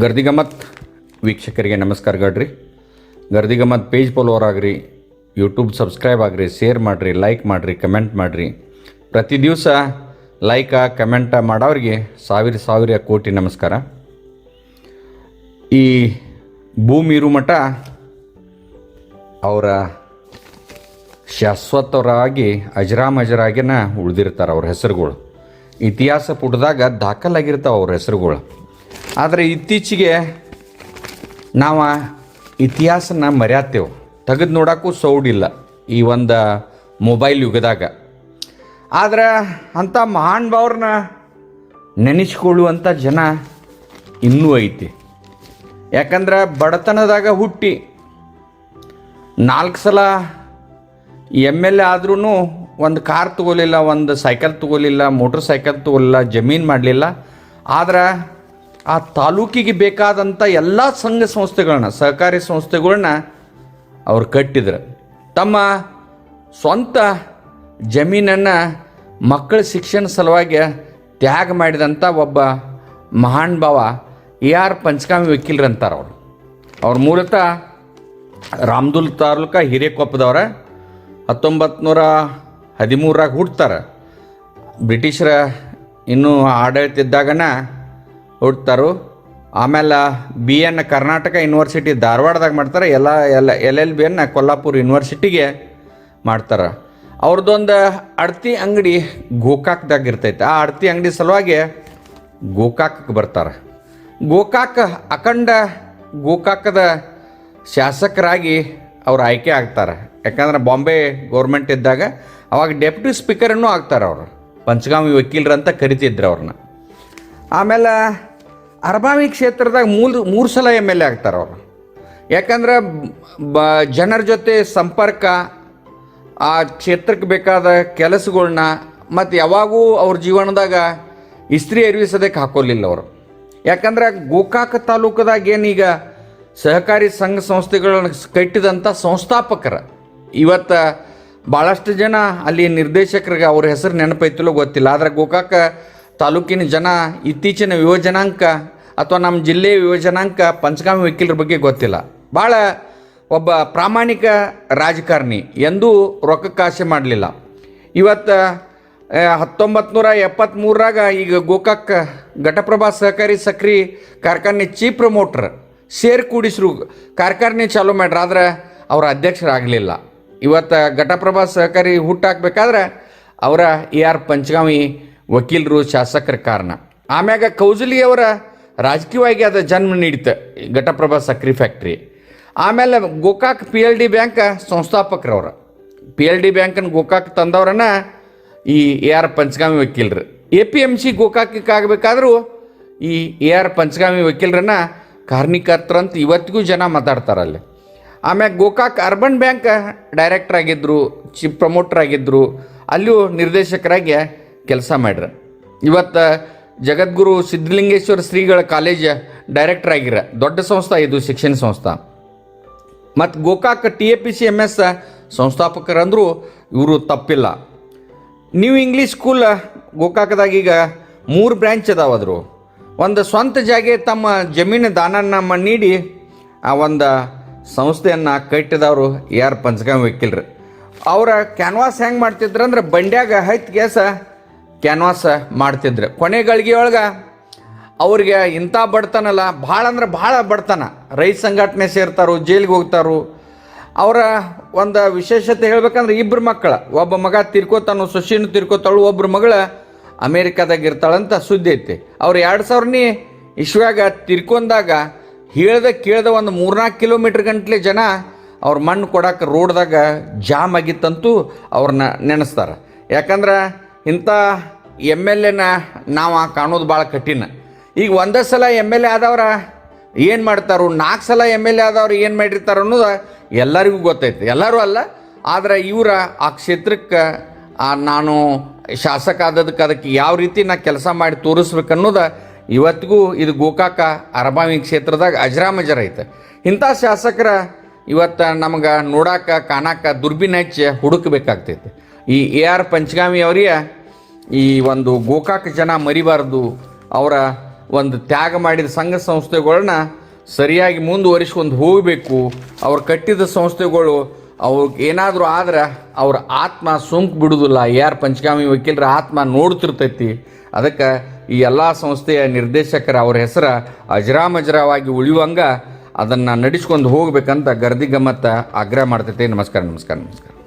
ಗರ್ದಿಗಮತ್ ವೀಕ್ಷಕರಿಗೆ ನಮಸ್ಕಾರಗಳ್ರಿ Gardigammat page follower ಆಗ್ರಿ ಯೂಟ್ಯೂಬ್ ಸಬ್ಸ್ಕ್ರೈಬ್ ಆಗ್ರಿ ಶೇರ್ ಮಾಡಿರಿ ಲೈಕ್ ಮಾಡಿರಿ ಕಮೆಂಟ್ ಮಾಡಿರಿ. ಪ್ರತಿ ದಿವಸ ಲೈಕ ಕಮೆಂಟ ಮಾಡೋರಿಗೆ ಸಾವಿರ ಸಾವಿರ ಕೋಟಿ ನಮಸ್ಕಾರ. ಈ ಭೂಮಿ ಇರು ಮಠ ಅವರ ಶಾಶ್ವತರಾಗಿ ಅಜರಾಮಜರಾಗಿನ ಉಳಿದಿರ್ತಾರೆ ಅವ್ರ ಹೆಸರುಗಳು. ಇತಿಹಾಸ ಪುಟದಾಗ ದಾಖಲಾಗಿರ್ತಾವೆ ಅವ್ರ ಹೆಸರುಗಳು. ಆದರೆ ಇತ್ತೀಚೆಗೆ ನಾವು ಇತಿಹಾಸನ ಮರ್ಯಾತೇವೆ. ತೆಗೆದು ನೋಡೋಕ್ಕೂ ಸೌಡಿಲ್ಲ ಈ ಒಂದು ಮೊಬೈಲ್ ಯುಗದಾಗ. ಆದರೆ ಅಂಥ ಮಹಾನ್ ಭಾವ್ರನ್ನ ನೆನೆಸ್ಕೊಳ್ಳುವಂಥ ಜನ ಇನ್ನೂ ಐತಿ. ಯಾಕಂದ್ರೆ ಬಡತನದಾಗ ಹುಟ್ಟಿ ನಾಲ್ಕು ಸಲ ಎಂ ಎಲ್ ಎ ಆದ್ರೂ ಒಂದು ಕಾರ್ ತಗೋಲಿಲ್ಲ, ಒಂದು ಸೈಕಲ್ ತಗೋಲಿಲ್ಲ, ಮೋಟ್ರ್ ಸೈಕಲ್ ತಗೋಲಿಲ್ಲ, ಜಮೀನು ಮಾಡಲಿಲ್ಲ. ಆದ್ರೆ ಆ ತಾಲೂಕಿಗೆ ಬೇಕಾದಂಥ ಎಲ್ಲ ಸಂಘ ಸಂಸ್ಥೆಗಳನ್ನ, ಸಹಕಾರಿ ಸಂಸ್ಥೆಗಳನ್ನ ಅವ್ರು ಕಟ್ಟಿದ್ರು. ತಮ್ಮ ಸ್ವಂತ ಜಮೀನನ್ನು ಮಕ್ಕಳ ಶಿಕ್ಷಣ ಸಲುವಾಗಿ ತ್ಯಾಗ ಮಾಡಿದಂಥ ಒಬ್ಬ ಮಹಾನ್ ಭಾವ ಎ ಆರ್ ಪಂಚಕಾಮಿ ವಕೀಲರು ಅಂತಾರೆ ಅವರು. ಅವ್ರ ಮೂಲತಃ ರಾಮದುಲ್ ತಾಲೂಕ ಹಿರೇಕೊಪ್ಪದವ್ರ ಹತ್ತೊಂಬತ್ತು ನೂರ ಹದಿಮೂರಾಗ ಬ್ರಿಟಿಷರ ಇನ್ನೂ ಆಡಳಿತ ಇದ್ದಾಗನ ಹುಡ್ತಾರು. ಆಮೇಲೆ ಬಿ ಎನ್ ಕರ್ನಾಟಕ ಯೂನಿವರ್ಸಿಟಿ ಧಾರವಾಡದಾಗ ಮಾಡ್ತಾರೆ, ಎಲ್ಲ ಎಲ್ಲ L L B in Kolhapur ಯೂನಿವರ್ಸಿಟಿಗೆ ಮಾಡ್ತಾರೆ. ಅವ್ರದ್ದೊಂದು ಅಡ್ತಿ ಅಂಗಡಿ ಗೋಕಾಕ್ದಾಗ ಇರ್ತೈತೆ. ಆ ಅಡ್ತಿ ಅಂಗಡಿ ಸಲುವಾಗಿ ಗೋಕಾಕಕ್ಕೆ ಬರ್ತಾರೆ. ಗೋಕಾಕ್ ಅಖಂಡ ಗೋಕಾಕದ ಶಾಸಕರಾಗಿ ಅವ್ರು ಆಯ್ಕೆ ಆಗ್ತಾರೆ. ಯಾಕಂದ್ರೆ ಬಾಂಬೆ ಗೌರ್ಮೆಂಟ್ ಇದ್ದಾಗ ಅವಾಗ ಡೆಪ್ಯೂಟಿ ಸ್ಪೀಕರನ್ನು ಆಗ್ತಾರೆ ಅವರು. ಪಂಚಗಾಮಿ ವಕೀಲರು ಅಂತ ಕರಿತಿದ್ರು ಅವ್ರನ್ನ ಆಮೇಲೆ ಅರಬಾವಿ ಕ್ಷೇತ್ರದಾಗ ಮೂರು ಮೂರು ಸಲ ಎಂ ಎಲ್ ಎ ಆಗ್ತಾರೆ ಅವರು. ಯಾಕಂದ್ರೆ ಬ ಜನರ ಜೊತೆ ಸಂಪರ್ಕ, ಆ ಕ್ಷೇತ್ರಕ್ಕೆ ಬೇಕಾದ ಕೆಲಸಗಳನ್ನ ಮತ್ತು ಯಾವಾಗೂ ಅವ್ರ ಜೀವನದಾಗ ಇಸ್ತ್ರಿ ಅರಿವಿಸೋದಕ್ಕೆ ಹಾಕೋಲಿಲ್ಲ ಅವರು. ಯಾಕಂದ್ರೆ ಗೋಕಾಕ ತಾಲೂಕದಾಗ ಏನೀಗ ಸಹಕಾರಿ ಸಂಘ ಸಂಸ್ಥೆಗಳನ್ನು ಕಟ್ಟಿದಂಥ ಸಂಸ್ಥಾಪಕರ. ಇವತ್ತು ಭಾಳಷ್ಟು ಜನ ಅಲ್ಲಿ ನಿರ್ದೇಶಕರಿಗೆ ಅವ್ರ ಹೆಸರು ನೆನಪೈತಿಲ್ಲೋ ಗೊತ್ತಿಲ್ಲ. ಆದರೆ ಗೋಕಾಕ ತಾಲೂಕಿನ ಜನ ಇತ್ತೀಚಿನ ಯುವಜನಾಂಕ ಅಥವಾ ನಮ್ಮ ಜಿಲ್ಲೆಯ ಯುವಜನಾಂಕ ಪಂಚಗಾಮಿ ವಕೀಲರ ಬಗ್ಗೆ ಗೊತ್ತಿಲ್ಲ. ಭಾಳ ಒಬ್ಬ ಪ್ರಾಮಾಣಿಕ ರಾಜಕಾರಣಿ ಎಂದೂ ರೊಕ್ಕಕ್ಕೆ ಆಸೆ ಮಾಡಲಿಲ್ಲ. ಇವತ್ತು ಹತ್ತೊಂಬತ್ತು ನೂರ ಎಪ್ಪತ್ತ್ಮೂರಾಗ ಈಗ ಗೋಕಾಕ್ ಘಟಪ್ರಭಾ ಸಹಕಾರಿ ಸಕ್ರಿ ಕಾರ್ಖಾನೆ ಚೀಫ್ ಪ್ರಮೋಟ್ರ್ ಸೇರ್ ಕೂಡಿಸ್ರು ಕಾರ್ಖಾನೆ ಚಾಲೂ ಮಾಡ್ರ, ಆದ್ರೆ ಅವರ ಅಧ್ಯಕ್ಷರಾಗಲಿಲ್ಲ. ಇವತ್ತು ಘಟಪ್ರಭಾ ಸಹಕಾರಿ ಹುಟ್ಟಾಕ್ಬೇಕಾದ್ರೆ ಅವರ ಎ ಆರ್ ಪಂಚಗಾಮಿ ವಕೀಲರು, ಶಾಸಕರ ಕಾರಣ. ಆಮ್ಯಾಗ ಕೌಜಲಿಯವರ ರಾಜಕೀಯವಾಗಿ ಅದು ಜನ್ಮ ನೀಡಿತು ಘಟಪ್ರಭಾ ಸಕ್ರಿ ಫ್ಯಾಕ್ಟ್ರಿ. ಆಮೇಲೆ Gokak P L D bank ಸಂಸ್ಥಾಪಕರವ್ರ. P L D ಬ್ಯಾಂಕನ್ನು ಗೋಕಾಕ್ ತಂದವ್ರನ್ನ ಈ ಎ ಆರ್ ಪಂಚಗಾಮಿ ವಕೀಲರು. ಎ ಪಿ ಎಂ ಸಿ ಗೋಕಾಕಕ್ಕೆ ಆಗಬೇಕಾದ್ರೂ ಈ ಎ ಆರ್ ಪಂಚಗಾಮಿ ವಕೀಲರನ್ನ ಕಾರ್ಮಿಕರ್ತರಂತ ಇವತ್ತಿಗೂ ಜನ ಮಾತಾಡ್ತಾರಲ್ಲಿ ಆಮ್ಯಾಗ ಗೋಕಾಕ್ ಅರ್ಬನ್ ಬ್ಯಾಂಕ್ ಡೈರೆಕ್ಟರ್ ಆಗಿದ್ದರು ಚೀಫ್ ಪ್ರಮೋಟರ್ ಆಗಿದ್ದರು ಅಲ್ಲಿಯೂ ನಿರ್ದೇಶಕರಾಗಿ ಕೆಲಸ ಮಾಡ್ರ. ಇವತ್ತು ಜಗದ್ಗುರು ಸಿದ್ಧಲಿಂಗೇಶ್ವರ ಶ್ರೀಗಳ ಕಾಲೇಜ್ ಡೈರೆಕ್ಟರ್ ಆಗಿರ, ದೊಡ್ಡ ಸಂಸ್ಥೆ ಇದು, ಶಿಕ್ಷಣ ಸಂಸ್ಥೆ. ಮತ್ತು Gokak T A P C M S ಸಂಸ್ಥಾಪಕರಂದರೂ ಇವರು ತಪ್ಪಿಲ್ಲ. ನ್ಯೂ ಇಂಗ್ಲೀಷ್ ಸ್ಕೂಲ್ ಗೋಕಾಕದಾಗ ಈಗ ಮೂರು ಬ್ರ್ಯಾಂಚ್ ಅದಾವದ್ರು ಒಂದು ಸ್ವಂತ ಜಾಗೆ ತಮ್ಮ ಜಮೀನು ದಾನನ್ನ ನೀಡಿ, ಆ ಒಂದು ಸಂಸ್ಥೆಯನ್ನು ಕಟ್ಟಿದವರು ಯಾರು ಪಂಚಗಾಮಿ ವಕೀಲರು. ಅವರ ಕ್ಯಾನ್ವಾಸ್ ಹೆಂಗೆ ಮಾಡ್ತಿದ್ರು ಅಂದ್ರೆ ಬಂಡ್ಯಾಗ ಹೈತ್ ಗ್ಯಾಸ ಕ್ಯಾನ್ವಾಸ್ ಮಾಡ್ತಿದ್ರು. ಕೊನೆ ಗಳಿಗೆ ಒಳಗೆ ಅವ್ರಿಗೆ ಇಂಥ ಬಡತನಲ್ಲ, ಭಾಳ ಅಂದ್ರೆ ಭಾಳ ಬಡತನ. ರೈತ ಸಂಘಟನೆ ಸೇರ್ತಾರೋ, ಜೈಲಿಗೆ ಹೋಗ್ತಾರು. ಅವರ ಒಂದು ವಿಶೇಷತೆ ಹೇಳ್ಬೇಕಂದ್ರೆ ಇಬ್ಬರು ಮಕ್ಕಳ. ಒಬ್ಬ ಮಗ ತಿರ್ಕೋತಾನು ಸೊಸಿನೂ ತಿರ್ಕೋತಾಳು ಒಬ್ಬರು ಮಗಳ ಅಮೇರಿಕಾದಾಗ ಇರ್ತಾಳಂತ ಸುದ್ದಿ ಐತಿ. ಅವ್ರು ಎರಡು ಸಾವಿರನೇ ಇಶ್ವ್ಯಾಗ ತಿರ್ಕೊಂಡಾಗ ಹೇಳ್ದ ಕೇಳ್ದ ಒಂದು ಮೂರ್ನಾಲ್ಕು ಕಿಲೋಮೀಟ್ರ್ ಗಂಟ್ಲೆ ಜನ ಅವ್ರ ಮಣ್ಣು ಕೊಡಕ್ಕೆ ರೋಡ್ದಾಗ ಜಾಮ್ ಆಗಿತ್ತಂತೂ ಅವ್ರನ್ನ ನೆನೆಸ್ತಾರೆ. ಯಾಕಂದ್ರೆ ಇಂಥ ಎಂ ಎಲ್ ಎನ ನಾವು ಕಾಣೋದು ಭಾಳ ಕಠಿಣ. ಈಗ ಒಂದೇ ಸಲ ಎಂ ಎಲ್ ಎ ಆದವ್ರ ಏನು ಮಾಡ್ತಾರೋ ನಾಲ್ಕು ಸಲ ಎಂ ಎಲ್ ಎ ಆದವ್ರು ಏನು ಮಾಡಿರ್ತಾರೆ ಅನ್ನೋದು ಎಲ್ಲರಿಗೂ ಗೊತ್ತೈತೆ. ಎಲ್ಲರೂ ಅಲ್ಲ, ಆದರೆ ಇವರ ಆ ಕ್ಷೇತ್ರಕ್ಕೆ ನಾನು ಶಾಸಕ ಆದದಕ್ಕೆ ಅದಕ್ಕೆ ಯಾವ ರೀತಿ ನಾ ಕೆಲಸ ಮಾಡಿ ತೋರಿಸ್ಬೇಕು ಅನ್ನೋದು ಇವತ್ತಿಗೂ ಇದು ಗೋಕಾಕ ಅರಬಾವಿ ಕ್ಷೇತ್ರದಾಗ ಅಜರಾಮಜರ ಐತೆ. ಇಂಥ ಶಾಸಕರ ಇವತ್ತು ನಮ್ಗೆ ನೋಡಾಕ, ಕಾಣಾಕ ದುರ್ಬಿನ ಹಚ್ಚಿ ಹುಡುಕಬೇಕಾಗ್ತೈತೆ. ಈ ಎ ಆರ್ ಪಂಚಗಾಮಿ ಅವರಿಗೆ ಈ ಒಂದು ಗೋಕಾಕ್ ಜನ ಮರಿಬಾರ್ದು. ಅವರ ಒಂದು ತ್ಯಾಗ ಮಾಡಿದ ಸಂಘ ಸಂಸ್ಥೆಗಳನ್ನ ಸರಿಯಾಗಿ ಮುಂದುವರಿಸ್ಕೊಂಡು ಹೋಗಬೇಕು. ಅವ್ರು ಕಟ್ಟಿದ ಸಂಸ್ಥೆಗಳು ಅವ್ರಿಗೆ ಏನಾದರೂ ಆದ್ರೆ ಅವ್ರ ಆತ್ಮ ಸುಂಕು ಬಿಡುವುದಿಲ್ಲ ಯಾರು ಪಂಚಗಾಮಿ ವಕೀಲರ ಆತ್ಮ ನೋಡ್ತಿರ್ತೈತಿ. ಅದಕ್ಕೆ ಈ ಎಲ್ಲ ಸಂಸ್ಥೆಯ ನಿರ್ದೇಶಕರ ಅವ್ರ ಹೆಸರು ಅಜರಾಮಜರವಾಗಿ ಉಳಿಯುವಂಗ ಅದನ್ನು ನಡೆಸ್ಕೊಂಡು ಹೋಗಬೇಕಂತ ಗರ್ದಿ ಗಮ್ಮತ್ತ ಆಗ್ರಹ ಮಾಡ್ತೈತಿ. ನಮಸ್ಕಾರ ನಮಸ್ಕಾರ ನಮಸ್ಕಾರ.